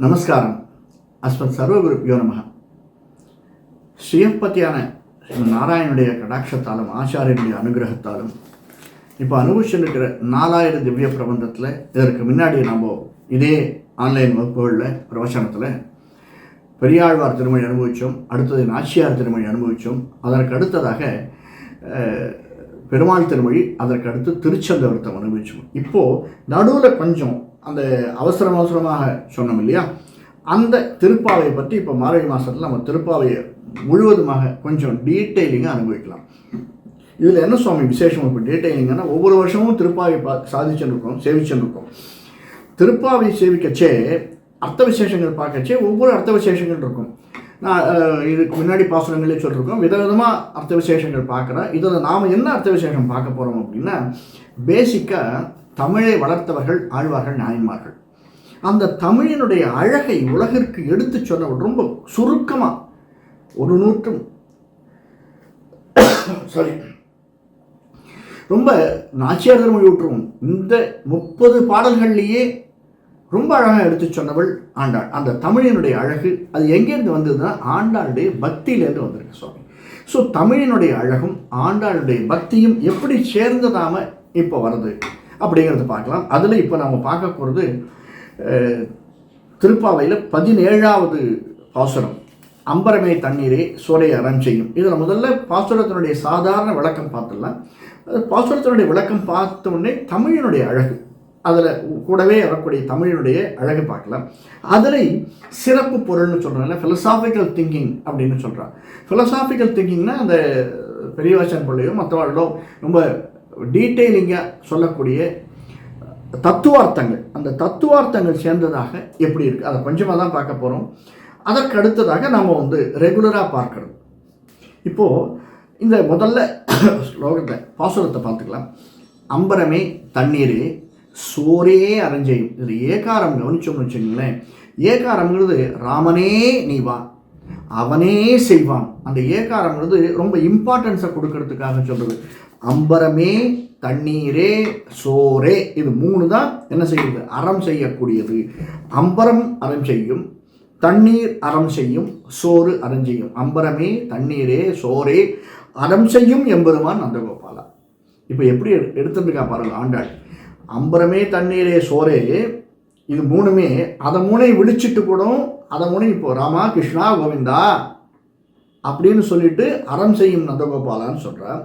நமஸ்காரம். அஸ்மத் சர்வகுருப்பியோ நமக ஸ்ரீயப்பத்தியான நாராயணனுடைய கடாட்சத்தாலும் ஆச்சாரியனுடைய அனுகிரகத்தாலும் இப்போ அனுபவிச்சுருக்கிற நாலாயிரம் திவ்ய பிரபந்தத்தில் இதற்கு முன்னாடி நம்ம இதே ஆன்லைன் வகுப்புகளில் பிரவச்சனத்தில் பெரியாழ்வார் திருமொழி அனுபவித்தோம் அடுத்தது நாச்சியார் திருமொழி அனுபவித்தோம் அதற்கு அடுத்ததாக பெருமாள் திருமொழி அதற்கு அடுத்து திருச்செந்தவர்த்தம் அனுபவிச்சோம். இப்போது நடுவில் கொஞ்சம் அந்த அவசரம் அவசரமாக சொன்னோம் இல்லையா? அந்த திருப்பாவையை பற்றி இப்போ மார்கழி மாதத்தில் நம்ம திருப்பாவையை முழுவதுமாக கொஞ்சம் டீட்டெயிலிங்காக அனுபவிக்கலாம். இதில் என்ன சுவாமி விசேஷம்? இப்போ டீட்டெயிலிங்கன்னா ஒவ்வொரு வருஷமும் திருப்பாவை பா சாதிச்சுருக்கோம் சேவிச்சுருக்கோம் திருப்பாவை சேவிக்கச்சே அர்த்த விசேஷங்கள் பார்க்கச்சே ஒவ்வொரு அர்த்த விசேஷங்கள் இருக்கும். நான் இதுக்கு முன்னாடி பாசுரங்களே சொல்லியிருக்கோம் விதவிதமாக அர்த்த விசேஷங்கள் பார்க்குறேன். இதில் நாம் என்ன அர்த்த விசேஷம் பார்க்க போகிறோம் அப்படின்னா பேசிக்காக தமிழை வளர்த்தவர்கள் ஆழ்வார்கள் நாயன்மார்கள். அந்த தமிழினுடைய அழகை உலகிற்கு எடுத்துச் சொன்னவர் ரொம்ப சுருக்கமாக ஒரு நூற்றும். சாரி ரொம்ப நாச்சியார் திருமொழி விட்டுருவோம் இந்த முப்பது பாடல்கள்லேயே ரொம்ப அழகாக எடுத்து சொன்னவள் ஆண்டாள். அந்த தமிழினுடைய அழகு அது எங்கேருந்து வந்ததுன்னா ஆண்டாளுடைய பக்தியிலேருந்து வந்திருக்கு சுவாமி. ஸோ தமிழினுடைய அழகும் ஆண்டாளுடைய பக்தியும் எப்படி சேர்ந்ததாம இப்போ வருது அப்படிங்கிறத பார்க்கலாம். அதில் இப்போ நம்ம பார்க்க போகிறது திருப்பாவையில் பதினேழாவது பாசுரம். அம்பரமே தண்ணீரே சோலை அறம் செய்யும். இதில் முதல்ல பாசுரத்தினுடைய சாதாரண விளக்கம் பார்த்துடலாம். பாசுரத்தினுடைய விளக்கம் பார்த்த உடனே தமிழினுடைய அழகு. அதில் கூடவே வரக்கூடிய தமிழினுடைய அழகு பார்க்கலாம். அதில் சிறப்பு பொருள்னு சொல்கிறாங்க ஃபிலசாபிக்கல் திங்கிங் அப்படின்னு சொல்கிறான் ஃபிலசாபிக்கல் திங்கிங்னா அந்த பெரியவாச்சன் பிள்ளையோ மற்றவாழ்களோ ரொம்ப டீட்டெயிலிங்காக சொல்லக்கூடிய தத்துவார்த்தங்கள். அந்த தத்துவார்த்தங்கள் சேர்ந்ததாக எப்படி இருக்குது அதை கொஞ்சமாக தான் பார்க்க போகிறோம் அதற்கு அடுத்ததாக நம்ம வந்து ரெகுலராக பார்க்கணும். இப்போது இந்த முதல்ல ஸ்லோகத்தை பாசுரத்தை பார்த்துக்கலாம். அம்பரமே தண்ணீரே சோரே அரஞ்செய்யும் இது ஏகாரம் கவனிச்சோம்னு வச்சுக்கோங்களேன். ஏகாரம்ங்கிறது ராமனே நீ வா. அவனே செய்வான். அந்த ஏகாரம்ன்றது ரொம்ப இம்பார்ட்டன்ஸை கொடுக்கறதுக்காக சொல்கிறது அம்பரமே தண்ணீரே சோரே இது மூணு தான் என்ன செய்யுது? அறம் செய்யக்கூடியது. அம்பரம் அறம் செய்யும் தண்ணீர் அறம் செய்யும் சோறு அறம் செய்யும். அம்பரமே தண்ணீரே சோரே அறம் செய்யும் எம்பெருமான் நந்தகோபாலா. இப்போ எப்படி எடு- எடுத்துருக்கா பாருங்கள் ஆண்டாள். அம்பரமே தண்ணீரே சோரே இது மூணுமே அதை மூணையும் விழிச்சிட்டு கூட அதை மூணு இப்போ ராமா கிருஷ்ணா கோவிந்தா அப்படின்னு சொல்லிட்டு அறம் செய்யும் நந்தகோபாலான்னு சொல்கிறார்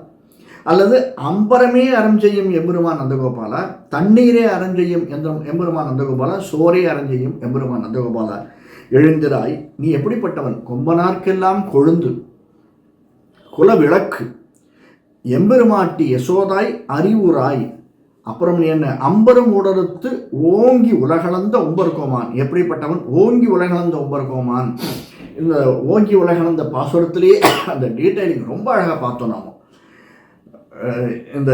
அல்லது அம்பரமே அறம் செய்யும் எம்பெருமான் நந்தகோபாலா? தண்ணீரே அறம் செய்யும் எந்த எம்பெருமான் நந்தகோபாலா? சோரே அறம் செய்யும் எம்பெருமான் நந்தகோபாலா? எழுந்திராய் நீ எப்படிப்பட்டவன்? கொம்பனார்க்கெல்லாம் கொழுந்து குல விளக்கு எம்பெருமாட்டி யசோதாய் அறிவுராய் அப்புறம் நீ என்ன? அம்பரும் உடலுத்து ஓங்கி உலகளந்த உம்பர்கோமான் எப்படிப்பட்டவன்? ஓங்கி உலகளந்த உம்பர்கோமான் இந்த ஓங்கி உலகளந்த பாசுரத்திலேயே அந்த டீட்டெயிலிங் ரொம்ப அழகாக பார்த்தோம் நாம. இந்த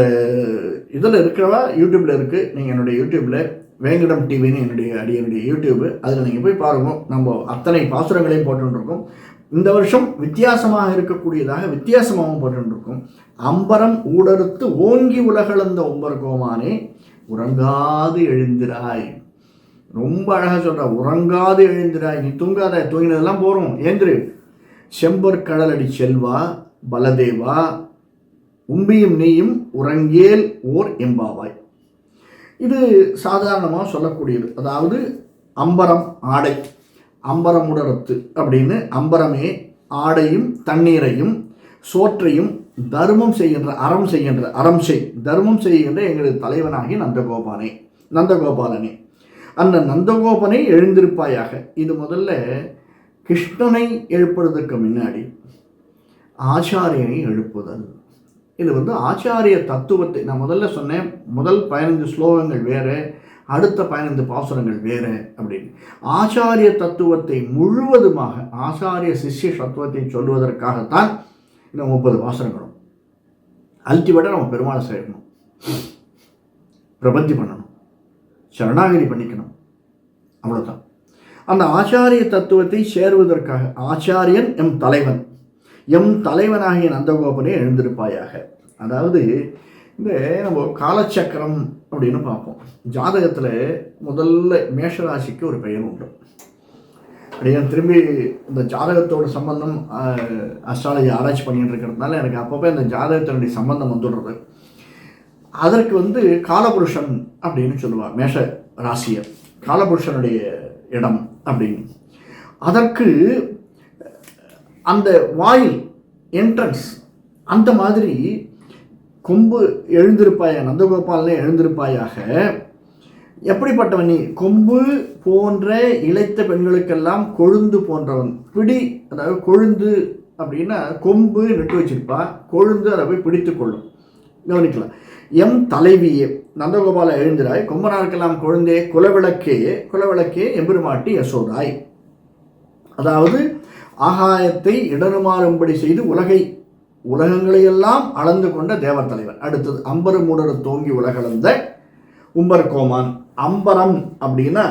இதில் இருக்கிறவா யூடியூப்பில் இருக்குது நீங்கள் என்னுடைய யூடியூப்பில் வேங்கடம் டிவின்னு என்னுடைய அடி என்னுடைய யூடியூப்பு அதில் நீங்கள் போய் பாருங்கள் நம்ம அத்தனை பாசுரங்களையும் போட்டுருக்கோம் இந்த வருஷம் வித்தியாசமாக இருக்கக்கூடியதாக வித்தியாசமாகவும் போட்டுருக்கோம் அம்பரம் ஊடறுத்து ஓங்கி உலகளந்த உம்பர்கோமானே உறங்காது எழுந்திராய். ரொம்ப அழகாக சொல்கிற உறங்காது எழுந்திராய். நீ தூங்காத தூங்கினதெல்லாம் போகிறோம் ஏந்திரு. செம்பொற்கடலடி செல்வா பலதேவா உம்பியும் நீயும் உறங்கேல் ஓர் எம்பாவாய். இது சாதாரணமாக சொல்லக்கூடியது. அதாவது அம்பரம் ஆடை. அம்பரமுடரத்து அப்படின்னு அம்பரமே ஆடையும் தண்ணீரையும் சோற்றையும் தர்மம் செய்கின்ற அறம் செய்கின்ற அறம் செய். தர்மம் செய்கின்ற எங்களது தலைவனாகி நந்தகோபானே நந்தகோபாலனே. அந்த நந்தகோபனை எழுந்திருப்பாயாக. இது முதல்ல கிருஷ்ணனை எழுப்புறதுக்கு முன்னாடி ஆச்சாரியனை எழுப்புதல். இது வந்து ஆச்சாரிய தத்துவத்தை நான் முதல்ல சொன்னேன் முதல் பதினைந்து ஸ்லோகங்கள் வேறு அடுத்த பதினைந்து பாசுரங்கள் வேறு அப்படின்னு. ஆச்சாரிய தத்துவத்தை முழுவதுமாக ஆச்சாரிய சிஷ்ய தத்துவத்தை சொல்வதற்காகத்தான் இந்த முப்பது பாசுரங்களும். அல்டிமேட்டாக நம்ம பெருமாளை சேர்க்கணும். பிரபத்தி பண்ணணும். சரணாகதி பண்ணிக்கணும். அவ்வளோதான் அந்த ஆச்சாரிய தத்துவத்தை சேருவதற்காக ஆச்சாரியன் எம் தலைவன். எம் தலைவனாகிய நந்தகோபனே எழுந்திருப்பாயாக. அதாவது இந்த நம்ம காலச்சக்கரம் அப்படின்னு பார்ப்போம். ஜாதகத்தில் முதல்ல மேஷராசிக்கு ஒரு பெயர் உண்டு. அப்படியே திரும்பி இந்த ஜாதகத்தோட சம்பந்தம் அஸ்ட்ராலஜி ஆராய்ச்சி பண்ணிட்டு இருக்கிறதுனால எனக்கு அப்பப்போ இந்த ஜாதகத்தினுடைய சம்பந்தம் வந்துடுறது. அதற்கு வந்து காலபுருஷன் அப்படின்னு சொல்லுவாள் மேஷ ராசியை. காலபுருஷனுடைய இடம் அப்படின்னு. அதற்கு அந்த வாயில் என்ட்ரன்ஸ் அந்த மாதிரி கொம்பு எழுந்திருப்பாயா? நந்தகோபாலே எழுந்திருப்பாயாக. எப்படிப்பட்டவன் நீ? கொம்பு போன்ற இழைத்த பெண்களுக்கெல்லாம் கொழுந்து போன்றவன். பிடி அதாவது கொழுந்து அப்படின்னா கொம்பு நட்டு வச்சிருப்பா. கொழுந்து அதை போய் பிடித்து கொள்ளும். கவனிக்கலாம். எம் தலைவியே நந்தகோபால எழுந்திராய் கொம்பனாருக்கெல்லாம் கொழுந்தே குலவிளக்கே குலவிளக்கே எம்பெருமாட்டி யசோதாய். அதாவது ஆகாயத்தை இடருமாறும்படி செய்து உலகை உலகங்களையெல்லாம் அளந்து கொண்ட தேவர் தலைவர். அடுத்தது அம்பரு மூடர் தோங்கி உலகளந்த உம்பர் கோமான் அம்பரம் அப்படின்னா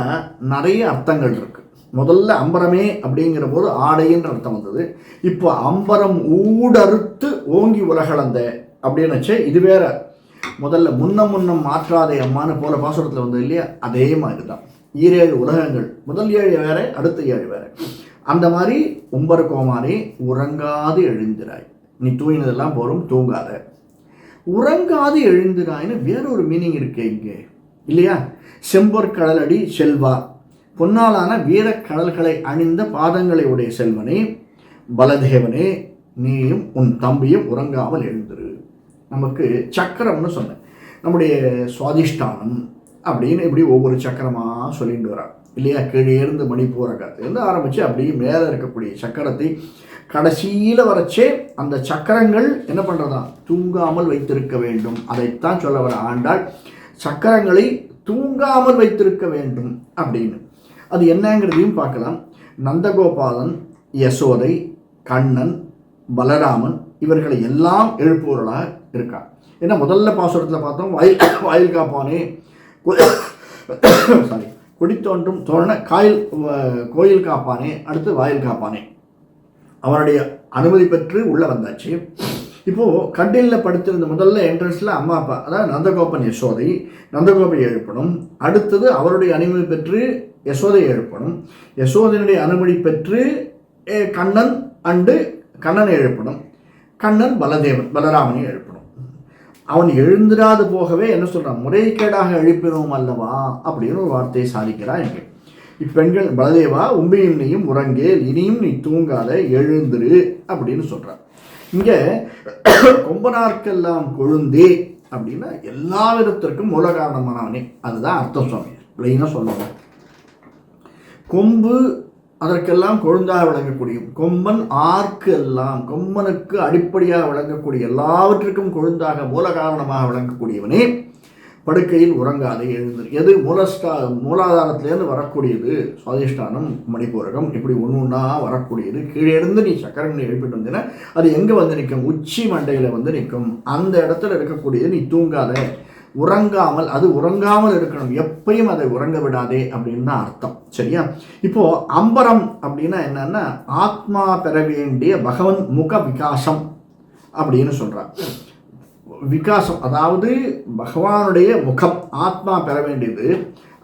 நிறைய அர்த்தங்கள் இருக்கு. முதல்ல அம்பரமே அப்படிங்கிற போது ஆடைன்ற அர்த்தம் வந்தது. இப்போ அம்பரம் ஊடறுத்து ஓங்கி உலகளந்த அப்படின்னு வச்சு இது வேற. முதல்ல முன்னம் முன்னம் மாற்றாதே அம்மானு போல பாசுரத்தில் வந்தது இல்லையா? அதே மாதிரி தான் ஈரேழு உலகங்கள். முதல் ஏழு வேற அடுத்த ஏழு வேற. அந்த மாதிரி உம்பர் கோமானே உறங்காது எழுந்திராய். நீ தூங்கினதெல்லாம் போகிறோம் தூங்காத. உறங்காது எழுந்திராய்னு வேறொரு மீனிங் இருக்கு இங்கே. இல்லையா? செம்பொற் கடலடி செல்வா. பொன்னாலான வீர கடல்களை அணிந்த பாதங்களை உடைய செல்வனே பலதேவனே நீயும் உன் தம்பியும் உறங்காமல் எழுந்திரு. நமக்கு சக்கரம்னு சொன்னேன். நம்முடைய சுவாதிஷ்டானம் அப்படின்னு இப்படி ஒவ்வொரு சக்கரமாக சொல்லிட்டு வரான். இல்லையா? கீழே இருந்து மணிப்பூரகத்திலேருந்து ஆரம்பித்து அப்படியே மேலே இருக்கக்கூடிய சக்கரத்தை கடைசியில் வரச்சே அந்த சக்கரங்கள் என்ன பண்ணுறதா தூங்காமல் வைத்திருக்க வேண்டும். அதைத்தான் சொல்ல வர ஆண்டால் சக்கரங்களை தூங்காமல் வைத்திருக்க வேண்டும் அப்படின்னு. அது என்னங்கிறதையும் பார்க்கலாம். நந்தகோபாலன் யசோதை கண்ணன் பலராமன் இவர்களை எல்லாம் எழுப்புவர்களாக இருக்கா ஏன்னா முதல்ல பாசுரத்தில் பார்த்தோம் வாயில் வாயில் காப்பானே சாரி குடித்தோன்றும் தோழன காயில் கோயில் காப்பானே அடுத்து வாயில் காப்பானே. அவனுடைய அனுமதி பெற்று உள்ளே வந்தாச்சு. இப்போது கட்டிலில் படுத்திருந்த முதல்ல என்ட்ரன்ஸில் அம்மா அப்பா அதாவது நந்தகோபன் யசோதை நந்தகோபை எழுப்பணும். அடுத்தது அவருடைய அனுமதி பெற்று யசோதை எழுப்பணும். யசோதனுடைய அனுமதி பெற்று கண்ணன் அண்டு கண்ணனை எழுப்பணும். கண்ணன் பலதேவன் பலராமனை எழுப்பணும். அவன் எழுந்திராது போகவே என்ன சொல்கிறான் முறைகேடாக எழுப்பினோம் அல்லவா? அப்படின்னு ஒரு வார்த்தையை சாதிக்கிறான் என்கிட்ட இப்பெண்கள் பலதேவா உண்மையும் நீயும் உறங்கே இனியும் நீ தூங்காத எழுந்துரு அப்படின்னு சொல்கிறார் இங்கே கொம்பனார்க்கெல்லாம் கொழுந்தே அப்படின்னா எல்லா விதத்திற்கும் மூல காரணமானவனே அதுதான் அர்த்தம் சுவாமி. பிளைனாக சொல்லணும் கொம்பு அதற்கெல்லாம் கொழுந்தாக விளங்கக்கூடிய கொம்பன் ஆர்க்கு எல்லாம் கொம்பனுக்கு அடிப்படையாக விளங்கக்கூடிய எல்லாவற்றிற்கும் கொழுந்தாக மூல காரணமாக விளங்கக்கூடியவனே. படுக்கையில் உறங்காதே எழுந்து எது மூலஸ்டா மூலாதாரத்திலேருந்து வரக்கூடியது? சுவாதிஷ்டானம் மணிப்பூரகம் இப்படி ஒன்று ஒன்றா வரக்கூடியது. கீழே இருந்து நீ சக்கரங்களை எழுப்பிட்டு வந்தீங்கன்னா அது எங்கே வந்து நிற்கும்? உச்சி மண்டையில் வந்து நிற்கும். அந்த இடத்துல இருக்கக்கூடியது நீ தூங்காத. உறங்காமல் அது உறங்காமல் இருக்கணும். எப்பயும் அதை உறங்க விடாதே அப்படின்னு தான் அர்த்தம். சரியா? இப்போ அம்பரம் அப்படின்னா என்னன்னா ஆத்மா பெற வேண்டிய பகவன் முக விகாசம் அப்படின்னு சொல்றார். விகாசம் அதாவது பகவானுடைய முகம் ஆத்மா பெற வேண்டியது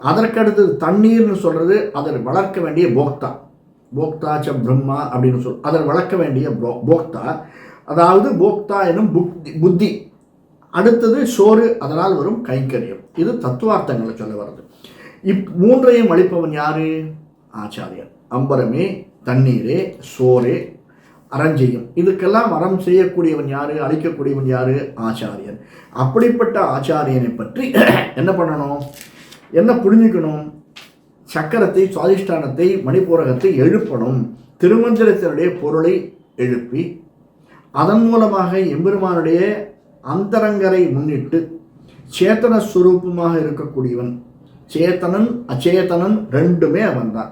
அதற்கடுத்து தண்ணீர்னு சொல்கிறது அதை வளர்க்க வேண்டிய போக்தா. போக்தா ச பிரம்மா அப்படின்னு சொல் அதை வளர்க்க வேண்டிய போக்தா. அதாவது போக்தா எனும் புத்தி புத்தி. அடுத்தது சோறு அதனால் வரும் கைங்கரியம். இது தத்துவார்த்தங்களை சொல்ல வருது இப் மூன்றையும் அளிப்பவன் யாரு? ஆச்சாரியன். அம்பரமே தண்ணீரே சோரே அறஞ்செய்யும் இதுக்கெல்லாம் அறம் செய்யக்கூடியவன் யாரு? அழிக்கக்கூடியவன் யாரு? ஆச்சாரியன். அப்படிப்பட்ட ஆச்சாரியனை பற்றி என்ன பண்ணணும்? என்ன புரிஞ்சுக்கணும்? சக்கரத்தை சுவாதிஷ்டானத்தை மணிப்பூரகத்தை எழுப்பணும். திருமந்திரத்தினுடைய பொருளை எழுப்பி அதன் மூலமாக எம்பெருமானுடைய அந்தரங்கரை முன்னிட்டு சேத்தன சுரூபமாக இருக்கக்கூடியவன் சேத்தனன் அச்சேதனன் ரெண்டுமே அவன் தான்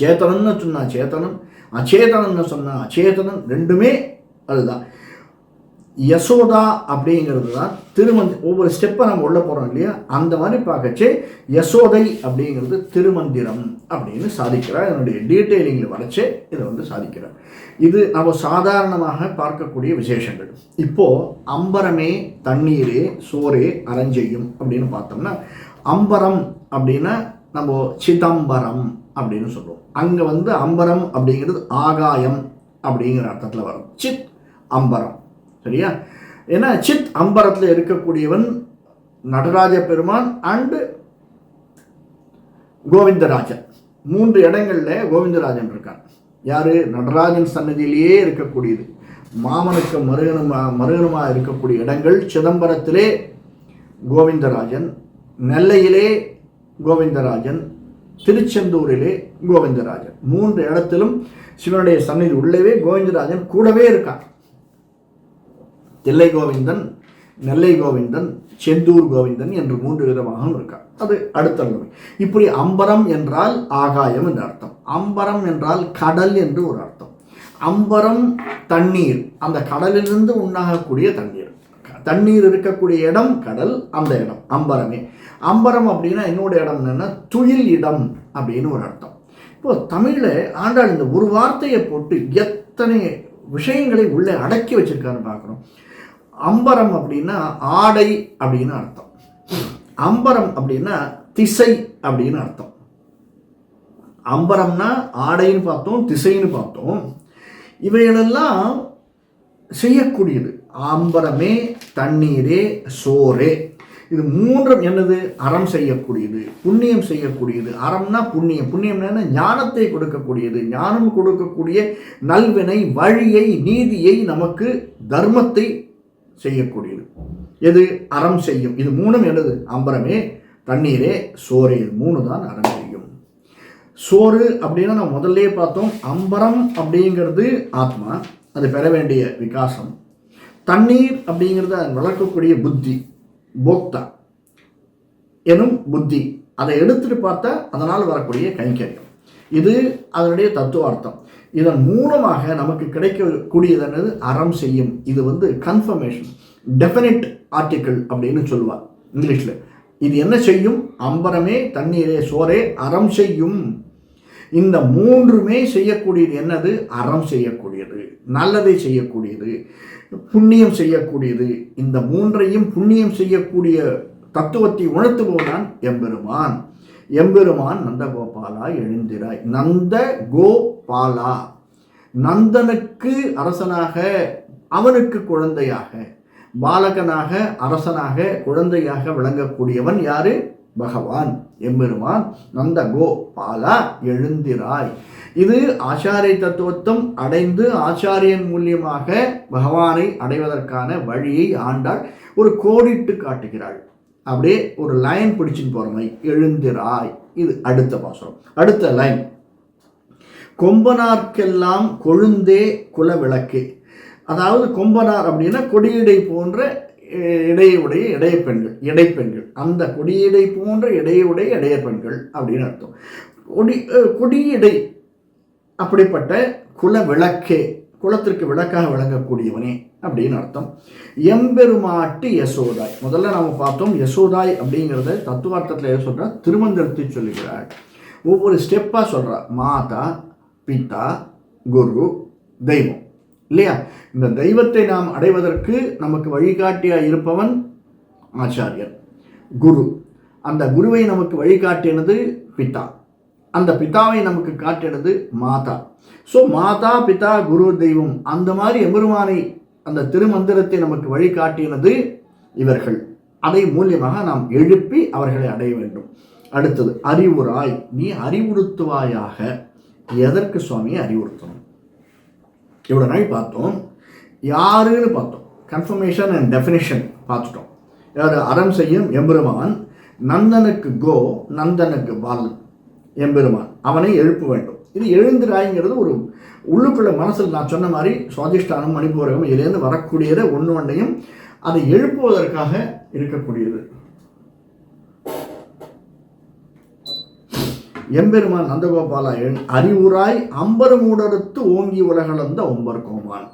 சேத்தனன்னு சொன்னா சேத்தனன் அச்சேதனன்னு சொன்னால் அச்சேதனம் ரெண்டுமே அதுதான். யசோதா அப்படிங்கிறது தான் திருமந்தி ஒவ்வொரு ஸ்டெப்பை நம்ம உள்ள போகிறோம் இல்லையா? அந்த மாதிரி பார்க்கச்சே யசோதை அப்படிங்கிறது திருமந்திரம் அப்படின்னு சாதிக்கிறார். என்னுடைய டீட்டெயிலிங்கில் வரைச்சே இதை வந்து சாதிக்கிறார். இது நம்ம சாதாரணமாக பார்க்கக்கூடிய விசேஷங்கள். இப்போது அம்பரமே தண்ணீரே சோரே அரஞ்செய்யும் அப்படின்னு பார்த்தோம்னா அம்பரம் அப்படின்னா நம்ம சிதம்பரம் அப்படின்னு சொல்லுவோம் அங்கே வந்து அம்பரம் அப்படிங்கிறது ஆகாயம் அப்படிங்கிற அர்த்தத்தில் வரும். சித் அம்பரம். சரியா? ஏன்னா சித் அம்பரத்தில் இருக்கக்கூடியவன் நடராஜ பெருமான் அண்டு கோவிந்தராஜன். மூன்று இடங்களில் கோவிந்தராஜன் இருக்கான் யார்? நடராஜன் சன்னதியிலேயே இருக்கக்கூடியது. மாமனுக்கு மருகனுமா மருகனுமாக இருக்கக்கூடிய இடங்கள் சிதம்பரத்திலே கோவிந்தராஜன் நெல்லையிலே கோவிந்தராஜன் திருச்செந்தூரிலே கோவிந்தராஜன். மூன்று இடத்திலும் சிவனுடைய சன்னதி உள்ளவே கோவிந்தராஜன் கூடவே இருக்கான் தில்லை கோவிந்தன் நெல்லை கோவிந்தன் செந்தூர் கோவிந்தன் என்று மூன்று விதமாகவும் இருக்கான் அது அடுத்த நிலைமை இப்படி அம்பரம் என்றால் ஆகாயம் என்று அர்த்தம். அம்பரம் என்றால் கடல் என்று ஒரு அர்த்தம். அம்பரம் தண்ணீர். அந்த கடலிலிருந்து உண்டாகக்கூடிய தண்ணீர். தண்ணீர் இருக்கக்கூடிய இடம் கடல். அந்த இடம் அம்பரமே. அம்பரம் அப்படின்னா என்னோட இடம் என்னென்னா துயில் இடம் அப்படின்னு ஒரு அர்த்தம். இப்போ தமிழில் ஆண்டாள் இந்த ஒரு வார்த்தையை போட்டு எத்தனை விஷயங்களை உள்ளே அடக்கி வச்சிருக்காருன்னு பார்க்குறோம் அம்பரம் அப்படின்னா ஆடை அப்படின்னு அர்த்தம். அம்பரம் அப்படின்னா திசை அப்படின்னு அர்த்தம். அம்பரம்னா ஆடைன்னு பார்த்தோம் திசைன்னு பார்த்தோம். இவைகளெல்லாம் செய்யக்கூடியது. அம்பரமே தண்ணீரே சோரே இது மூன்றும் என்னது? அறம் செய்யக்கூடியது. புண்ணியம் செய்யக்கூடியது. அறம்னா புண்ணியம். புண்ணியம் என்ன? ஞானத்தை கொடுக்கக்கூடியது. ஞானம் கொடுக்கக்கூடிய நல்வினை வழியை நீதியை நமக்கு தர்மத்தை செய்யக்கூடியது. எது? அறம் செய்யும். இது மூணும் என்னது? அம்பரமே தண்ணீரே சோரே இது மூணு தான் அறம் செய்யும். சோறு அப்படின்னா நம்ம முதல்ல பார்த்தோம். அம்பரம் அப்படிங்கிறது ஆத்மா. அது பெற வேண்டிய விகாசம். தண்ணீர் அப்படிங்கிறத வளர்க்கக்கூடிய புத்தி. போக்தா எனும் புத்தி. அதை எடுத்துட்டு பார்த்தா அதனால் வரக்கூடிய கைங்கரியம். இது அதனுடைய தத்துவார்த்தம். இதன் மூலமாக நமக்கு கிடைக்கக்கூடியது என்னது? அறம் செய்யும். இது வந்து கன்ஃபர்மேஷன் டெஃபினிட் ஆர்டிக்கிள் அப்படின்னு சொல்லுவார் இங்கிலீஷில். இது என்ன செய்யும்? அம்பரமே தண்ணீரே சோரே அறம் செய்யும். இந்த மூன்றுமே செய்யக்கூடியது என்னது? அறம் செய்யக்கூடியது. நல்லதை செய்யக்கூடியது. புண்ணியம் செய்யக்கூடியது. இந்த மூன்றையும் புண்ணியம் செய்யக்கூடிய தத்துவத்தை உணர்த்துபவனான் எம்பெருமான். எம்பெருமான் நந்தகோபாலா எழுந்திராய். நந்த கோபாலா நந்தனுக்கு அரசனாக அவனுக்கு குழந்தையாக பாலகனாக அரசனாக குழந்தையாக விளங்கக்கூடியவன் யாரு? பகவான் எம்பெருமான் நந்த கோ பாலா எழுந்திராய். இது ஆச்சாரிய தத்துவத்தம் அடைந்து ஆச்சாரியன் மூலியமாக பகவானை அடைவதற்கான வழியை ஆண்டாள் ஒரு கோடிட்டு காட்டுகிறாள். அப்படியே ஒரு லைன் பிடிச்சின்னு போகிற மாதிரி எழுந்திராய். இது அடுத்த பாசுரம். அடுத்த லைன். கொம்பனார்க்கெல்லாம் கொழுந்தே குல விளக்கே அதாவது கொம்பனார் அப்படின்னா கொடியடை போன்ற இடையுடைய இடைய பெண்கள் இடைப்பெண்கள். அந்த கொடியடை போன்ற இடையுடைய இடைய பெண்கள் அப்படின்னு அர்த்தம். கொடி கொடியடை அப்படிப்பட்ட குல விளக்கே குலத்திற்கு விளக்காக விளங்கக்கூடியவனே அப்படின்னு அர்த்தம். எம்பெருமாட்டு யசோதாய். முதல்ல நம்ம பார்த்தோம் யசோதாய் அப்படிங்கிறத தத்துவார்த்தத்தில் எதை சொல்கிறா திருமந்திரத்தை சொல்லுகிறாள். ஒவ்வொரு ஸ்டெப்பாக சொல்கிறா மாதா பிதா குரு தெய்வம். இல்லையா? இந்த தெய்வத்தை நாம் அடைவதற்கு நமக்கு வழிகாட்டியாக இருப்பவன் ஆச்சாரியன் குரு. அந்த குருவை நமக்கு வழிகாட்டினது பிதா. அந்த பிதாவை நமக்கு காட்டினது மாதா. ஸோ மாதா பிதா குரு தெய்வம் அந்த மாதிரி எம்பெருமானை அந்த திருமந்திரத்தை நமக்கு வழிகாட்டினது இவர்கள். அதை மூலியமாக நாம் எழுப்பி அவர்களை அடைய வேண்டும். அடுத்தது அறிவுராய். நீ அறிவுறுத்துவாயாக. எதற்கு சுவாமியை அறிவுறுத்தணும்? இவ்வளோ நாள் பார்த்தோம். யாருன்னு பார்த்தோம். கன்ஃபர்மேஷன் அண்ட் டெஃபினேஷன் பார்த்துட்டோம். யார் அறம் செய்யும் எம்பெருமான் நந்தனுக்கு கோ நந்தனுக்கு பாலன் எம்பெருமான். அவனை எழுப்ப வேண்டும். இது எழுந்திராய்ங்கிறது ஒரு உள்ளுக்குள்ள மனசில் நான் சொன்ன மாதிரி சுவாதிஷ்டானம் மணிபூரகம் இதுலேருந்து வரக்கூடியதை ஒன்று ஒன்றையும் அதை எழுப்புவதற்காக இருக்கக்கூடியது. எம்பெருமான் நந்தகோபாலாயன் அறிவுராய் அம்பரம் ஊடறுத்து ஓங்கி உலகளந்த ஒம்பர் கோமான்.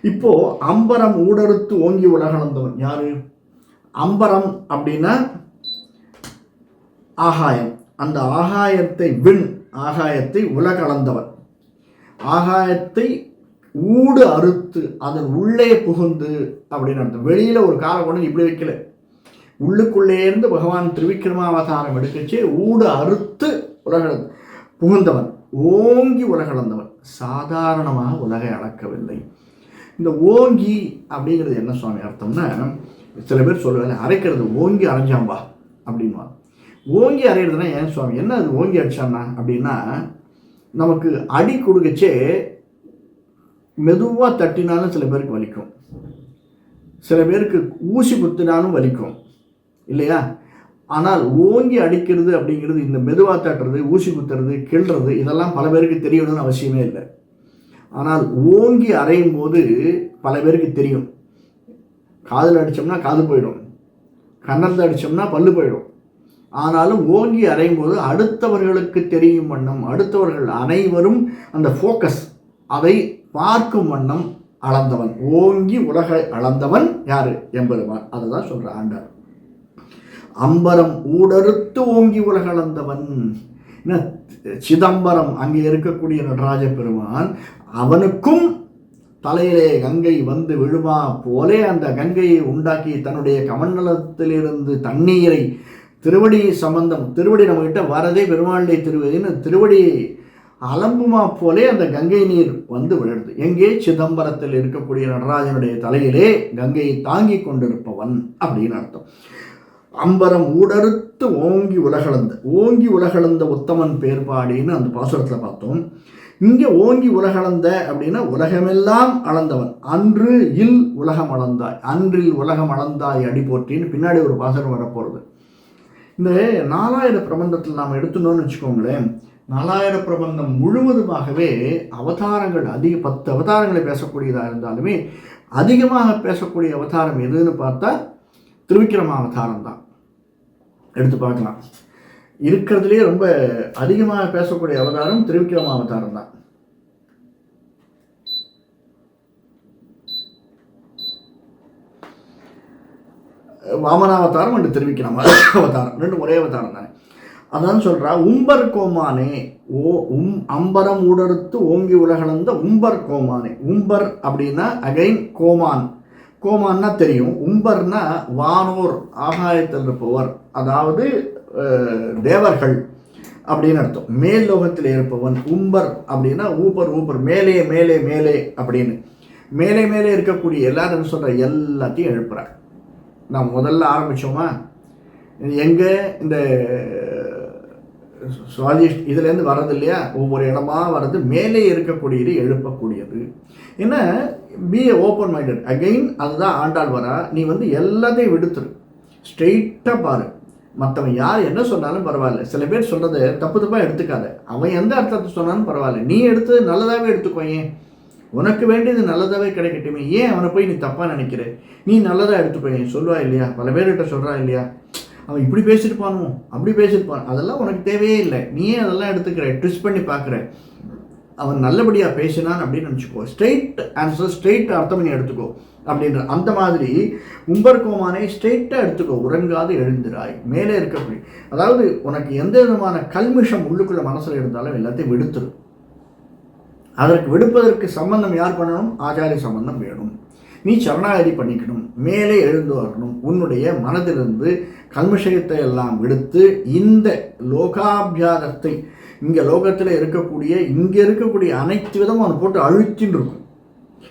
இப்போ அம்பரம் ஊடறுத்து ஓங்கி உலகளந்தவன் யாரு? அம்பரம் அப்படின்னா ஆகாயம். அந்த ஆகாயத்தை விண் ஆகாயத்தை உலகளந்தவன். ஆகாயத்தை ஊடு அறுத்து அதன் உள்ளே புகுந்து அப்படின்னு அர்த்தம். வெளியில் ஒரு காலை கொண்டு இப்படி வைக்கல. உள்ளுக்குள்ளே இருந்து பகவான் திருவிக்ரமாவதாரம் எடுக்கச்சு ஊடு அறுத்து உலக புகுந்தவன் ஓங்கி உலகளந்தவன். சாதாரணமாக உலகை அளக்கவில்லை. இந்த ஓங்கி அப்படிங்கிறது என்ன சுவாமி அர்த்தம்னா சில பேர் சொல்லுவாங்க அரைக்கிறது ஓங்கி அரைஞ்சாம்பா அப்படின்வா ஓங்கி அரைகிறதுனா ஏன் சுவாமி? என்ன அது ஓங்கி அடிச்சான்னா அப்படின்னா நமக்கு அடி கொடுக்கச்சே மெதுவாக தட்டினாலும் சில பேருக்கு வலிக்கும். சில பேருக்கு ஊசி குத்தினாலும் வலிக்கும். இல்லையா? ஆனால் ஓங்கி அடிக்கிறது அப்படிங்கிறது இந்த மெதுவாக தட்டுறது ஊசி குத்துறது கிள்றது இதெல்லாம் பல பேருக்கு தெரியணும்னு அவசியமே இல்லை. ஆனால் ஓங்கி அறையும் போது பல பேருக்கு தெரியும். காதில் அடித்தோம்னா காது போயிடும். கன்னத்தில் அடித்தோம்னா பல்லு போயிடும். ஆனாலும் ஓங்கி அறையும் போது அடுத்தவர்களுக்கு தெரியும் வண்ணம் அடுத்தவர்கள் அனைவரும் அந்த ஃபோக்கஸ் அதை பார்க்கும் வண்ணம் அளந்தவன். ஓங்கி உலக அளந்தவன் யார்? எம்பெருமான். அதை தான் சொல்கிற ஆண்டார் அம்பரம் ஊடறுத்து ஓங்கி உலகளந்தவன். என்ன? சிதம்பரம் அங்கே இருக்கக்கூடிய நடராஜ பெருமான் அவனுக்கும் தலையிலே கங்கை வந்து விழுமா போலே அந்த கங்கையை உண்டாக்கி தன்னுடைய கமண்டலத்திலிருந்து தண்ணீரை திருவடி சம்பந்தம் திருவடி நம்மகிட்ட வரதே பெருமாளுடைய திருவடின்னு திருவடி அலம்புமா போலே அந்த கங்கை நீர் வந்து விழுது. எங்கே? சிதம்பரத்தில் இருக்கக்கூடிய நடராஜனுடைய தலையிலே கங்கையை தாங்கி கொண்டிருப்பவன் அப்படின்னு அர்த்தம். அம்பரம் ஊடறுத்து ஓங்கி உலகளந்த ஓங்கி உலகளந்த உத்தமன் பேர்பாடின்னு அந்த பாசுரத்தில் பார்த்தோம். இங்கே ஓங்கி உலகளந்த அப்படின்னா உலகமெல்லாம் அளந்தவன். அன்று இல் உலகம் அளந்தாய் அன்றில் உலகம் அளந்தாய் அடி போற்றின்னு பின்னாடி ஒரு பாசுரம் வரப்போகிறது இந்த நாலாயிர பிரபந்தத்தில் நாம் எடுத்துனோம்னு வச்சுக்கோங்களேன் நாலாயிர பிரபந்தம் முழுவதுமாகவே அவதாரங்கள் அதிக பத்து அவதாரங்களை பேசக்கூடியதாக இருந்தாலுமே அதிகமாக பேசக்கூடிய அவதாரம் எதுன்னு பார்த்தா திருவிக்கிரம அவதாரம் தான் எடுத்து பார்க்கலாம். இருக்கிறதுலேயே ரொம்ப அதிகமாக பேசக்கூடிய அவதாரம் திருவிக்கிரம அவதாரம் தான் வாமனாவதாரம் அண்டு திருவிக்கிரம அவதாரம். ரெண்டு ஒரே அவதாரம் தானே. அதான் சொல்கிறா உம்பர் கோமானே ஓ உம் அம்பரம் ஊடறுத்து ஓங்கி உலகளந்த உம்பர் கோமானே. உம்பர் அப்படின்னா அகைன் கோமான். கோமான்னா தெரியும். உம்பர்னா வானோர் ஆகாயத்தில் இருப்பவர் அதாவது தேவர்கள் அப்படின்னு அர்த்தம். மேல் லோகத்தில் இருப்பவன் உம்பர் அப்படின்னா ஊப்பர் ஊப்பர் மேலே மேலே மேலே அப்படின்னு. மேலே மேலே இருக்கக்கூடிய எல்லாரும் சொல்கிற எல்லாத்தையும் எழுப்புறார் நான் முதல்ல ஆரம்பித்தோமா எங்கே? இந்த சுவாதிஷ்ட் இதுலேருந்து வர்றது இல்லையா ஒவ்வொரு இடமா வர்றது மேலே இருக்கக்கூடியது எழுப்பக்கூடியது. ஏன்னா be a open minded again அதுதான் ஆண்டாள் வரா. நீ வந்து எல்லாத்தையும் விடுத்துரு. ஸ்ட்ரெயிட்டாக பாரு. மற்றவன் யார் என்ன சொன்னாலும் பரவாயில்ல. சில பேர் சொல்கிறது தப்பு தப்பாக எடுத்துக்காத. அவன் எந்த அர்த்தத்தை சொன்னாலும் பரவாயில்ல. நீ எடுத்து நல்லதாகவே எடுத்துக்கோ ஏன்? உனக்கு வேண்டியது நல்லதாகவே கிடைக்கட்டுமே. ஏன் அவனை போய் நீ தப்பாக நினைக்கிற? நீ நல்லதாக எடுத்துக்கோ சொல்லுவா இல்லையா? பல பேர்கிட்ட சொல்கிறா இல்லையா? அவன் இப்படி பேசியிருப்பானோ அப்படி பேசியிருப்பான் அதெல்லாம் உனக்கு தேவையே இல்லை. நீயே அதெல்லாம் எடுத்துக்கிற ட்விஸ்ட் பண்ணி பார்க்குற. அவன் நல்லபடியாக பேசினான் அப்படின்னு நினச்சிக்கோ. ஸ்ட்ரெயிட் ஆன்சர் ஸ்ட்ரெயிட் அர்த்தம் நீ எடுத்துக்கோ அப்படின்ற அந்த மாதிரி உம்பர்கோமானை ஸ்ட்ரெயிட்டாக எடுத்துக்கோ. உறங்காது எழுந்திராய். மேலே இருக்கக்கூடிய அதாவது உனக்கு எந்த விதமான கல்மிஷம் உள்ளுக்குள்ள மனசில் இருந்தாலும் எல்லாத்தையும் விடுத்துரு. அதற்கு விடுப்பதற்கு சம்பந்தம் யார் பண்ணணும்? ஆச்சாரிய சம்பந்தம் வேணும். நீ சரணாகதி பண்ணிக்கணும். மேலே எழுந்து வரணும் உன்னுடைய மனதிலிருந்து கல்மிஷயத்தை எல்லாம் விடுத்து இந்த லோகாபியாதத்தை இங்கே லோகத்தில் இருக்கக்கூடிய இங்கே இருக்கக்கூடிய அனைத்து விதமும் அவனை போட்டு அழுத்தின்னு இருக்கும்.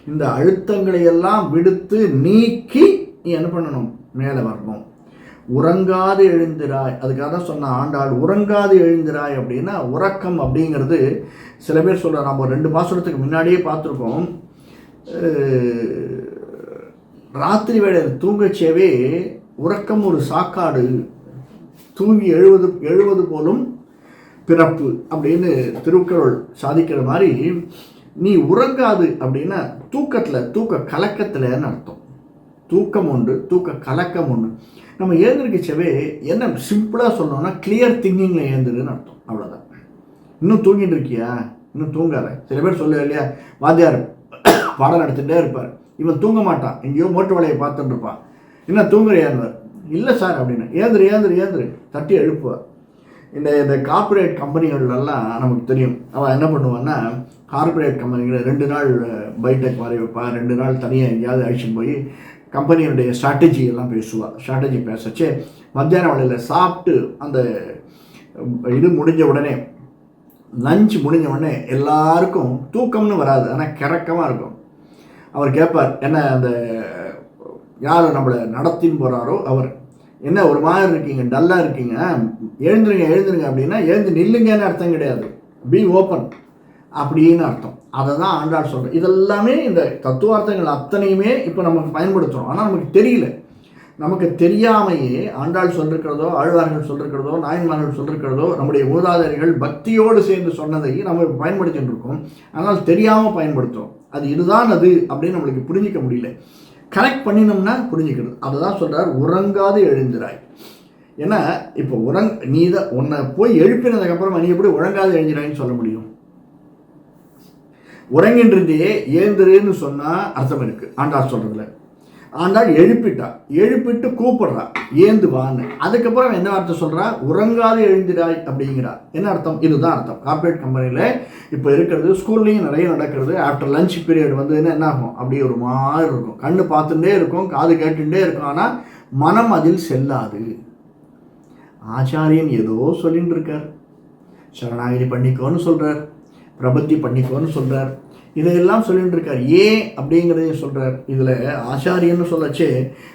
இந்த அழுத்தங்களை எல்லாம் விடுத்து நீக்கி நீ என்ன பண்ணணும்? மேலே வரணும். உறங்காது எழுந்திராய். அதுக்காக தான் சொன்ன ஆண்டாள் உறங்காது எழுந்திராய் அப்படின்னா உறக்கம் அப்படிங்கிறது சில பேர் சொல்கிற நம்ம ரெண்டு மாதத்துக்கு முன்னாடியே பார்த்துருக்கோம். ராத்திரி வேளையில் தூங்கச்சேவே உறக்கம் ஒரு சாக்காடு. தூங்கி எழுவது எழுவது போலும் பிறப்பு அப்படின்னு திருக்குறள் சாதிக்கிற மாதிரி நீ உறங்காது அப்படின்னா தூக்கத்தில் தூக்க கலக்கத்தில்னு அர்த்தம். தூக்கம் ஒன்று தூக்க கலக்கம் ஒன்று. நம்ம எழுந்திருக்கச்சவே என்ன சிம்பிளாக சொல்லணும்னா கிளியர் திங்கிங்கில் எழுந்துருன்னு அர்த்தம். அவ்வளோதான் இன்னும் தூங்கிட்டு இருக்கியா? இன்னும் தூங்காத. சில பேர் சொல்ல இல்லையா? வாத்தியார் பாடம் நடத்திட்டே இருப்பார். இவன் தூங்க மாட்டான். எங்கேயோ மோட்டு வேலையை பார்த்துட்டு இருப்பான். என்ன தூங்குறியான்னு இல்லை சார் அப்படின்னு. ஏந்திரு ஏந்திரு ஏந்திரு. தட்டி எழுப்புவார். இந்த இந்த கார்ப்பரேட் கம்பெனிகள்லாம் நமக்கு தெரியும். அவன் என்ன பண்ணுவான்னா கார்ப்பரேட் கம்பெனிகளை ரெண்டு நாள் பைடெக் மாதிரி வைப்பான். ரெண்டு நாள் தனியாக எங்கேயாவது அழிச்சுன்னு போய் கம்பெனியுடைய ஸ்ட்ராட்டஜி எல்லாம் பேசுவாள் ஸ்ட்ராட்டஜி பேசச்சு. மத்தியான வேலையில் சாப்பிட்டு அந்த இது முடிஞ்ச உடனே லஞ்ச் முடிஞ்ச உடனே எல்லாருக்கும் தூக்கம்னு வராது. ஆனால் கிறக்கமாக இருக்கும். அவர் கேட்பார் என்ன அந்த யார் நம்மளை நடத்தின்னு போகிறாரோ அவர் என்ன ஒரு மாதிரி இருக்கீங்க டல்லாக இருக்கீங்க எழுந்துருங்க எழுந்துருங்க அப்படின்னா எழுந்து நில்லுங்கன்னு அர்த்தம் கிடையாது. பி ஓப்பன் அப்படின்னு அர்த்தம். அதை தான் ஆண்டாள் சொல்கிறேன் இதெல்லாமே இந்த தத்துவார்த்தங்கள் அத்தனையுமே இப்போ நமக்கு பயன்படுத்துகிறோம் ஆனால் நமக்கு தெரியல. நமக்கு தெரியாமையே ஆண்டாள் சொல்லிருக்கிறதோ ஆழ்வார்கள் சொல்லிருக்கிறதோ நாயன்மார்கள் சொல்லிருக்கிறதோ நம்முடைய மூதாதையர்கள் பக்தியோடு சேர்ந்து சொன்னதை நம்ம பயன்படுத்திட்டு இருக்கோம். ஆனால் தெரியாமல் பயன்படுத்துகிறோம் அது இதுதான் அது அப்படின்னு நம்மளுக்கு புரிஞ்சிக்க முடியல. கனெக்ட் பண்ணினோம்னா புரிஞ்சுக்கணும் அதை தான் சொல்கிறார் உறங்காது எழுந்திராய். ஏன்னா இப்போ உறங் நீ தான் உன்னை போய் எழுப்பினதுக்கப்புறம் நீ எப்படி உறங்காது எழுந்திராயின்னு சொல்ல முடியும்? உறங்கின்றதே ஏந்திருன்னு சொன்னால் அர்த்தம் இருக்குது ஆண்டாள் சொல்கிறதுல ஆண்டாள் எழுப்பிட்டா எழுப்பிட்டு கூப்பிடுறா ஏந்து வான்னு. அதுக்கப்புறம் என்ன அர்த்தம் சொல்கிறா உறங்காது எழுந்திடாய் அப்படிங்கிறா என்ன அர்த்தம்? இதுதான் அர்த்தம். கார்பரேட் கம்பெனியில் இப்போ இருக்கிறது ஸ்கூல்லையும் நிறைய நடக்கிறது. ஆஃப்டர் லஞ்ச் பீரியட் வந்து என்ன ஆகும்? அப்படியே ஒரு மாதிரி இருக்கும். கண்ணு பார்த்துட்டே இருக்கும் காது கேட்டுட்டே இருக்கும். ஆனால் மனம் அதில் செல்லாது. ஆச்சாரியன் ஏதோ சொல்லிட்டு இருக்கார். சரணாகிரி பண்ணிக்கோன்னு சொல்கிறார் பிரபத்தி பண்ணிக்கோன்னு சொல்கிறார் இதையெல்லாம் சொல்லிட்டு இருக்கார் ஏன் அப்படிங்கிறதையும் சொல்கிறார் இதில் ஆச்சாரியன்னு சொல்லச்சே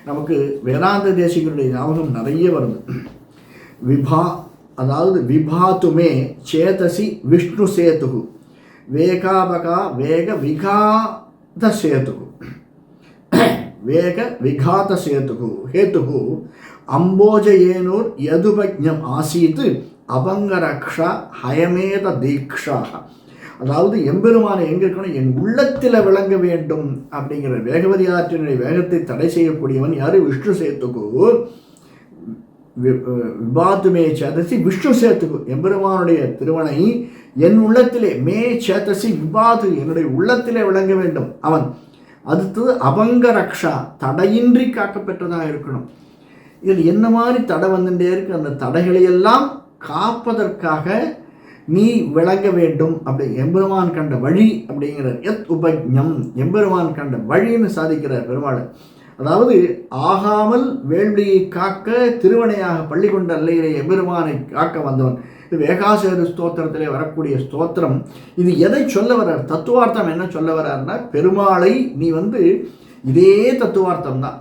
நமக்கு வேதாந்த தேசிகருடைய ஞாபகம் நிறைய வருது. விபா அதாவது விபாத்துமே சேதசி விஷ்ணு சேத்துகு வேகாபகா வேக விகாத சேத்துகு வேக விகாத சேத்துகு ஹேத்துகு அம்போஜயேனூர் யதுபஜம் ஆசீத் அபங்கரக்ஷா ஹயமேத தீக்ஷா அதாவது எம்பெருமானை எங்கே இருக்கணும் என் உள்ளத்தில் விளங்க வேண்டும் அப்படிங்கிற வேகவதி ஆற்றினுடைய வேகத்தை தடை செய்யக்கூடியவன் யார்? விஷ்ணு சேத்துக்கு விபாத்துமே சேதசி விஷ்ணு சேத்துக்கு எம்பெருமானுடைய திருவனை என் உள்ளத்திலே மே சேதசி விபாது என்னுடைய உள்ளத்திலே விளங்க வேண்டும். அவன் அடுத்தது அபங்க ரக்ஷா தடையின்றி காக்கப்பெற்றதாக இருக்கணும். இதில் என்ன மாதிரி தடை வந்துட்டே இருக்கு? அந்த தடைகளையெல்லாம் காப்பதற்காக நீ விளங்க வேண்டும் அப்படி எம்பெருமான் கண்ட வழி அப்படிங்கிறார் எத் உபஜம் எம்பெருமான் கண்ட வழின்னு சாதிக்கிறார் பெருமாள். அதாவது ஆகாமல் வேள்வியை காக்க திருவனையாக பள்ளி கொண்ட அல்லையிலே எம்பெருமானை காக்க வந்தவன். இது வேகாசேரு ஸ்தோத்திரத்திலே வரக்கூடிய ஸ்தோத்திரம். இது எதை சொல்ல வர்றார்? தத்துவார்த்தம் என்ன சொல்ல வர்றார்னா பெருமாளை நீ வந்து இதே தத்துவார்த்தம் தான்.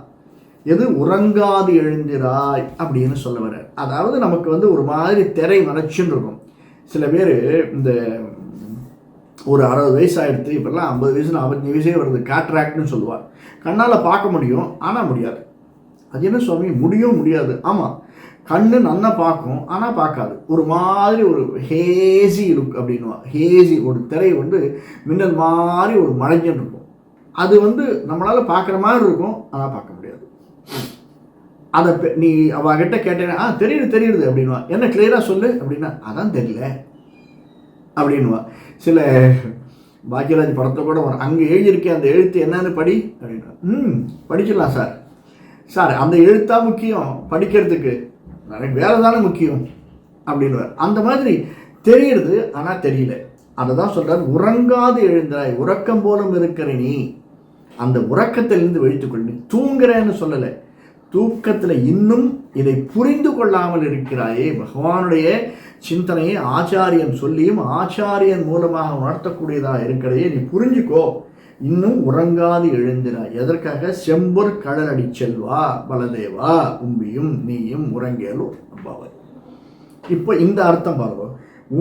எது உறங்காது எழுந்திராய் அப்படின்னு சொல்ல வர்றார். அதாவது நமக்கு வந்து ஒரு மாதிரி திரை மறைச்சுன்னு இருக்கும். சில பேர் இந்த ஒரு அறுபது வயசு ஆகிடுது இப்போல்லாம் ஐம்பது வயசு நாற்பத்தஞ்சு வயசே வருது. கேட்ராக்ட்னு சொல்லுவார் கண்ணால் பார்க்க முடியும் ஆனால் முடியாது. அது என்ன சுவாமி? முடியும் முடியாது. ஆமாம் கண்ணு நல்லா பார்க்கும் ஆனால் பார்க்காது. ஒரு மாதிரி ஒரு ஹேசி லுக் அப்படின்வா ஹேசி ஒரு திரை வந்து மின்னல் மாதிரி ஒரு மழைஞ்சன் இருக்கும். அது வந்து நம்மளால் பார்க்குற மாதிரி இருக்கும் ஆனால் பார்க்க அதை நீ அவகிட்ட கேட்டேன்னா ஆ தெரியுது தெரியுது அப்படின்வா என்ன கிளியராக சொல்லு அப்படின்னா அதான் தெரியல அப்படின்வா சில பாக்கியராஜ் படத்தை கூட வரும். அங்கே எழுதியிருக்கேன் அந்த எழுத்து என்னன்னு படி அப்படின்னா ம் படிச்சிடலாம் சார். சார் அந்த எழுத்தா முக்கியம் படிக்கிறதுக்கு. எனக்கு வேலை தானே முக்கியம் அப்படின்வார் அந்த மாதிரி தெரியுது ஆனால் தெரியல. அதை தான் சொல்கிறார் உறங்காது எழுந்தாய் உறக்கம் போலும் இருக்கிற நீ அந்த உறக்கத்திலிருந்து வெளித்துக்கொள் நீ தூங்குறேன்னு சொல்லலை. தூக்கத்தில் இன்னும் இதை புரிந்து கொள்ளாமல் இருக்கிறாயே பகவானுடைய சிந்தனையை ஆச்சாரியன் சொல்லியும் ஆச்சாரியன் மூலமாக உணர்த்தக்கூடியதாக இருக்கிறதையே நீ புரிஞ்சுக்கோ. இன்னும் உறங்காது எழுந்தினாய் எதற்காக? செம்பொர் கடலடி செல்வா பலதேவா உம்பியும் நீயும் உறங்கேலும் அப்பாவை இப்போ இந்த அர்த்தம் பாருங்க.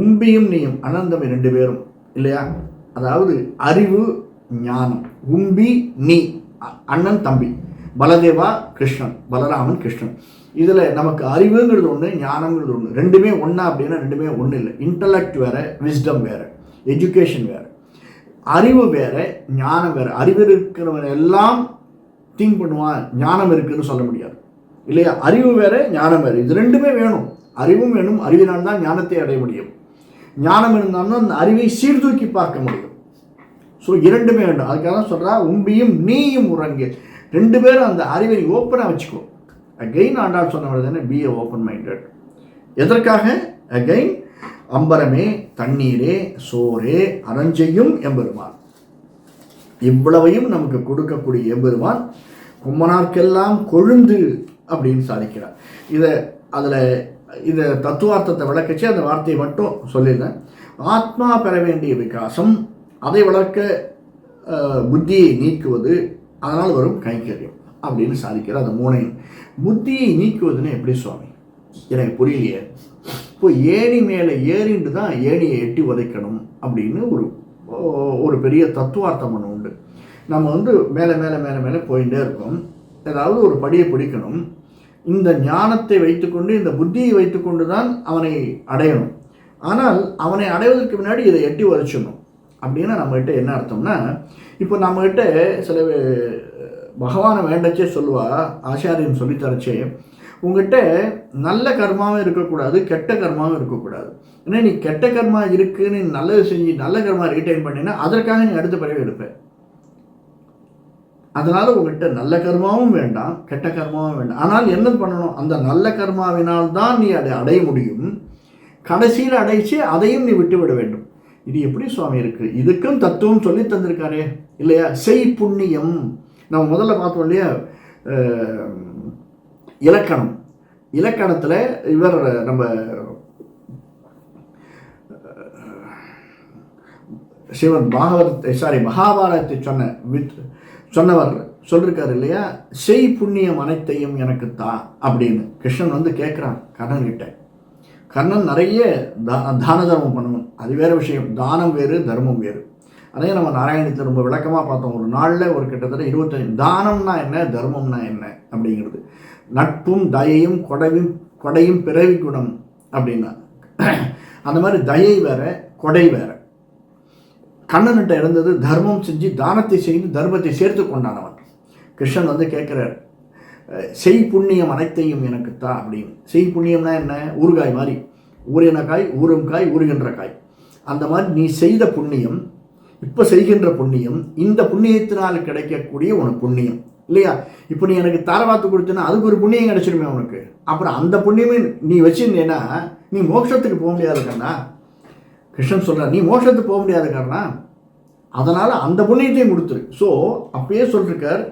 உம்பியும் நீயும் அனந்தம் ரெண்டு பேரும் இல்லையா? அதாவது அறிவு ஞானம். உம்பி நீ அண்ணன் தம்பி. பலதேவா கிருஷ்ணன் பலராமன் கிருஷ்ணன். இதில் நமக்கு அறிவுங்கிறது ஒன்று ஞானங்கிறது ஒன்று ரெண்டுமே ஒன்றா அப்படின்னா ரெண்டுமே ஒன்றும் இல்லை. இன்டலெக்ட் வேறு விஸ்டம் வேறு எஜுகேஷன் வேறு. அறிவு வேறு ஞானம் வேறு. அறிவு இருக்கிறவன் எல்லாம் திங்க் பண்ணுவான் ஞானம் இருக்குதுன்னு சொல்ல முடியாது. இல்லையா? அறிவு வேறு ஞானம் வேறு. இது ரெண்டுமே வேணும். அறிவும் வேணும். அறிவினால் தான் ஞானத்தை அடைய முடியும். ஞானம் இருந்தாலும் அந்த அறிவை சீர்தூக்கி பார்க்க முடியும். ஸோ இரண்டுமே வேண்டும் அதுக்காக தான் சொல்கிறா உம்பியும் நீயும் உறங்கு. ரெண்டு பேரும் அந்த அறிவை ஓப்பனாக வச்சுக்கோ. அகெயின் ஆண்டாள் சொன்னவர் தானே பி ஏ ஓப்பன் மைண்டட் எதற்காக? அகெயின் அம்பரமே தண்ணீரே சோரே அரஞ்சையும் எம்பெருமான். இவ்வளவையும் நமக்கு கொடுக்கக்கூடிய எம்பெருமான் கும்மனார்க்கெல்லாம் கொழுந்து அப்படின்னு சாதிக்கிறார். இதை அதில் இதை தத்துவார்த்தத்தை விளக்கச்சு அந்த வார்த்தையை மட்டும் சொல்லியிருந்தேன் ஆத்மா பெற வேண்டிய விகாசம் அதை வளர்க்க புத்தியை நீக்குவது அதனால் வரும் கைங்கரியம் அப்படின்னு சாதிக்கிற அந்த மூணையும். புத்தியை நீக்குவதுன்னு எப்படி சுவாமி? எனக்கு புரியலையே. இப்போ ஏணி மேலே ஏறிண்டு தான் ஏணியை எட்டி உதைக்கணும் அப்படின்னு ஒரு ஒரு பெரிய தத்துவார்த்தம் ஒன்று உண்டு. நம்ம வந்து மேலே மேலே மேலே மேலே போயிட்டே இருக்கோம். ஏதாவது ஒரு படியை பிடிக்கணும். இந்த ஞானத்தை வைத்துக்கொண்டு இந்த புத்தியை வைத்துக்கொண்டு தான் அவனை அடையணும். ஆனால் அவனை அடைவதற்கு முன்னாடி இதை எட்டி உதைச்சிடணும். அப்படின்னா நம்மகிட்ட என்ன அர்த்தம்னா இப்போ நம்மகிட்ட சில பகவானை வேண்டச்சே சொல்லுவா ஆச்சாரியன் சொல்லித்தரச்சே உங்ககிட்ட நல்ல கர்மாவும் இருக்கக்கூடாது கெட்ட கர்மாவும் இருக்கக்கூடாது. ஏன்னா நீ கெட்ட கர்மா இருக்குன்னு நல்லது செஞ்சு நல்ல கர்மா ரீட்டைன் பண்ணினா அதற்காக நீ அடுத்த பிறகு எடுப்பேன் அதனால் உங்ககிட்ட நல்ல கர்மாவும் வேண்டாம் கெட்ட கர்மாவும் வேண்டாம். ஆனால் என்ன பண்ணணும்? அந்த நல்ல கர்மாவினால் தான் நீ அதை அடைய முடியும். கடைசியில் அடைச்சு அதையும் நீ விட்டுவிட வேண்டும். இது எப்படி சுவாமி இருக்கு? இதுக்கும் தத்துவம் சொல்லி தந்திருக்காரே. இல்லையா? செய் புண்ணியம். நம்ம முதல்ல பார்த்தோம் இல்லையா? இலக்கணம். இலக்கணத்தில் இவர் நம்ம சிவன் பாகவத் சாரி மகாபாரதத்தை சொன்ன வித் சொன்னவர் சொல்லியிருக்காரு இல்லையா? செய் புண்ணியம் அனைத்தையும் எனக்கு தா அப்படின்னு. கிருஷ்ணன் வந்து கேட்குறான் கடன்கிட்ட. கர்ணன் நிறைய தா தான தர்மம் பண்ணணும். அது வேறு விஷயம். தானம் வேறு தர்மம் வேறு. அதே நம்ம நாராயணத்தில் ரொம்ப விளக்கமாக பார்த்தோம். ஒரு நாளில் ஒரு கிட்டத்தட்ட இருபத்தஞ்சு தானம்னா என்ன தர்மம்னா என்ன அப்படிங்கிறது. நட்பும் தயையும் கொடையும் கொடையும் பிறவி குணம் அப்படின்னா. அந்த மாதிரி தயை வேற கொடை வேற. கண்ணன்கிட்ட இருந்தது தர்மம் செஞ்சு தானத்தை செய்து தர்மத்தை சேர்த்து கொண்டான் அவன். கிருஷ்ணன் வந்து கேட்குறாரு செய் புண்ணியம் அனைத்தையும் எனக்கு அப்படின்னு. செய் புண்ணியம்னா என்ன? ஊறுகாய் மாதிரி. ஊறின காய் ஊறும் காய் ஊறுகின்ற காய். அந்த மாதிரி நீ செய்த புண்ணியம் இப்போ செய்கின்ற புண்ணியம் இந்த புண்ணியத்தினால் கிடைக்கக்கூடிய உனக்கு புண்ணியம். இல்லையா? இப்போ நீ எனக்கு தாரவாத்து கொடுத்தனா அதுக்கு ஒரு புண்ணியம் கிடைச்சிருமே உனக்கு. அப்புறம் அந்த புண்ணியமே நீ வச்சிருந்தேன்னா நீ மோட்சத்துக்கு போக முடியாது கண்ணா கிருஷ்ணன் சொல்கிறார் நீ மோட்சத்துக்கு போக முடியாது கண்ணா அதனால் அந்த புண்ணியத்தையும் கொடுத்துரு. ஸோ அப்பயே சொல்லிருக்கார்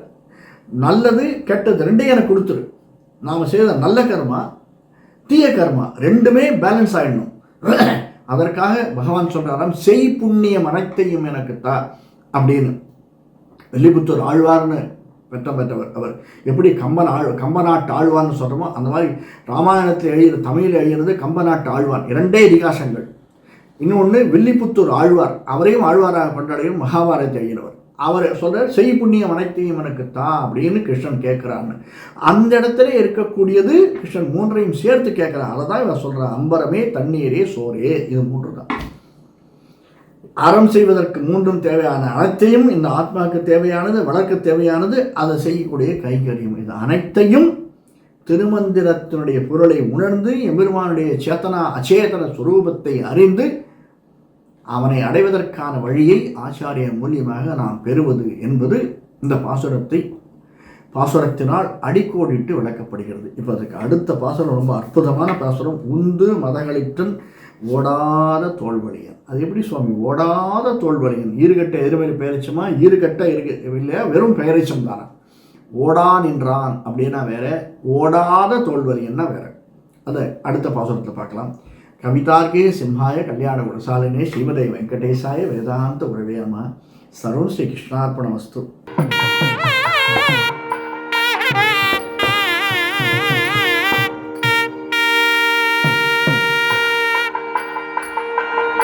நல்லது கெட்டது ரெண்டையும் எனக்கு கொடுத்துரு. நாம் செய்த நல்ல கர்மா தீய கர்மா ரெண்டுமே பேலன்ஸ் ஆகிடணும் அதற்காக பகவான் சொல்கிறாராம் செய் புண்ணியம் அனைத்தையும் எனக்கு தா அப்படின்னு. வெள்ளிபுத்தூர் ஆழ்வார்னு பெற்றம் பெற்றவர் அவர். எப்படி கம்பன் ஆழ் கம்பநாட்டு ஆழ்வார்னு சொல்கிறோமோ அந்த மாதிரி ராமாயணத்தில் எழுதிய தமிழில் எழுகிறது கம்பநாட்டு ஆழ்வார். இரண்டே இதிகாசங்கள். இன்னொன்று வில்லிபுத்தூர் ஆழ்வார். அவரையும் ஆழ்வாராக கொண்டாடையும் மகாபாரதத்தை எழுகிறவர் அவர் சொல்றார் செய் புண்ணியம் அனைத்தையும் எனக்கு அப்படின்னு கிருஷ்ணன் கேட்குறான்னு அந்த இடத்துல இருக்கக்கூடியது கிருஷ்ணன் மூன்றையும் சேர்த்து கேட்குறான் அதை தான் இவன் சொல்கிறான் அம்பரமே தண்ணீரே சோரே இது மூன்று தான் அறம் செய்வதற்கு மூன்றும் தேவையான அனைத்தையும் இந்த ஆத்மாவுக்கு தேவையானது வளர்க்க தேவையானது அதை செய்யக்கூடிய கைகரியம் இது அனைத்தையும் திருமந்திரத்தினுடைய பொருளை உணர்ந்து எம்பெருமானுடைய சேத்தனா அச்சேதன சுரூபத்தை அறிந்து அவனை அடைவதற்கான வழியை ஆச்சாரியன் மூலியமாக நாம் பெறுவது என்பது இந்த பாசுரத்தை பாசுரத்தினால் அடிக்கோடிட்டு விளக்கப்படுகிறது. இப்போ அதுக்கு அடுத்த பாசுரம் ரொம்ப அற்புதமான பாசுரம் உந்து மதகளிற்றன் ஓடாத தோல்வழியன். அது எப்படி சுவாமி? ஓடாத தோல்வழியன். ஈறுகட்ட எதிர்மறை பெயரிச்சமா? ஈறுகட்ட இருக்கு இல்லையா? வெறும் பெயரிச்சம் தானே. ஓடா நின்றான் அப்படின்னா வேற ஓடாத தோல்வழியன்னா வேற. அதை அடுத்த பாசுரத்தில் பார்க்கலாம். కవితార్కే సింహాయ కళ్యాణ గుణశాలినే శ్రీమదై వెంకటేశాయ వేదాంత గురవేమ సర్వం శ్రీకృష్ణార్పణ వస్తు